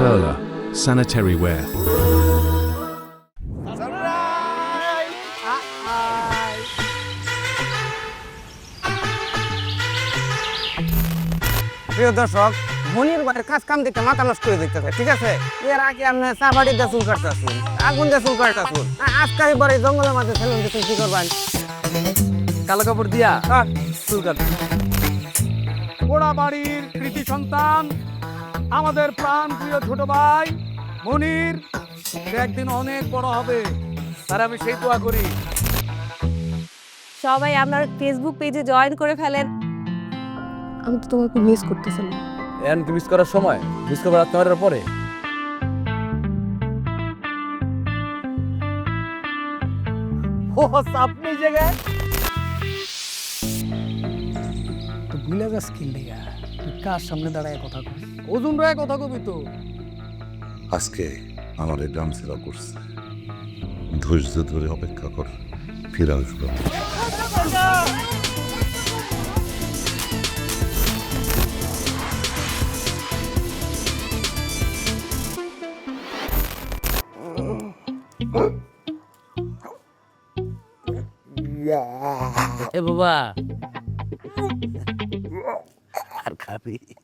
Perla, sanitary ware. প্রিয় দর্শক মনির বাড়ির কাজ কাম দেখতে মাথা নষ্ট হয়ে দেখতেছে ঠিক আছে এর আগে আপনি চা বাড়ি দিয়ে চুল কাটতেছেন আগুন দিয়ে চুল কাটতেছেন আজকে এবারে জঙ্গলের মাঝে ফেলুন দেখুন কি করবেন কালো কাপড় দিয়া হ্যাঁ। চুল কাট পোড়া বাড়ির কৃতি সন্তান আমাদের প্রাণ প্রিয় ছোট ভাই মনির একদিন অনেক বড় হবে তার আমি সেই দোয়া করি। সবাই আপনার ফেসবুক পেজে জয়েন করে ফেলেন। আমি তো তোমাকে মিস করতেছিলাম। এখন কি মিস করার সময় মিস করবার তোমার পরে? ও আপনি জায়গায় তো ভুলে গেছ কি লেগা কার সামনে দাঁড়ায় কথা কস ওজন রায় কথা কবি তো। আজকে আমার এই গ্রাম সেরা করছে। ধৈর্য ধরে অপেক্ষা কর ফিরে আসব এ বাবা happy.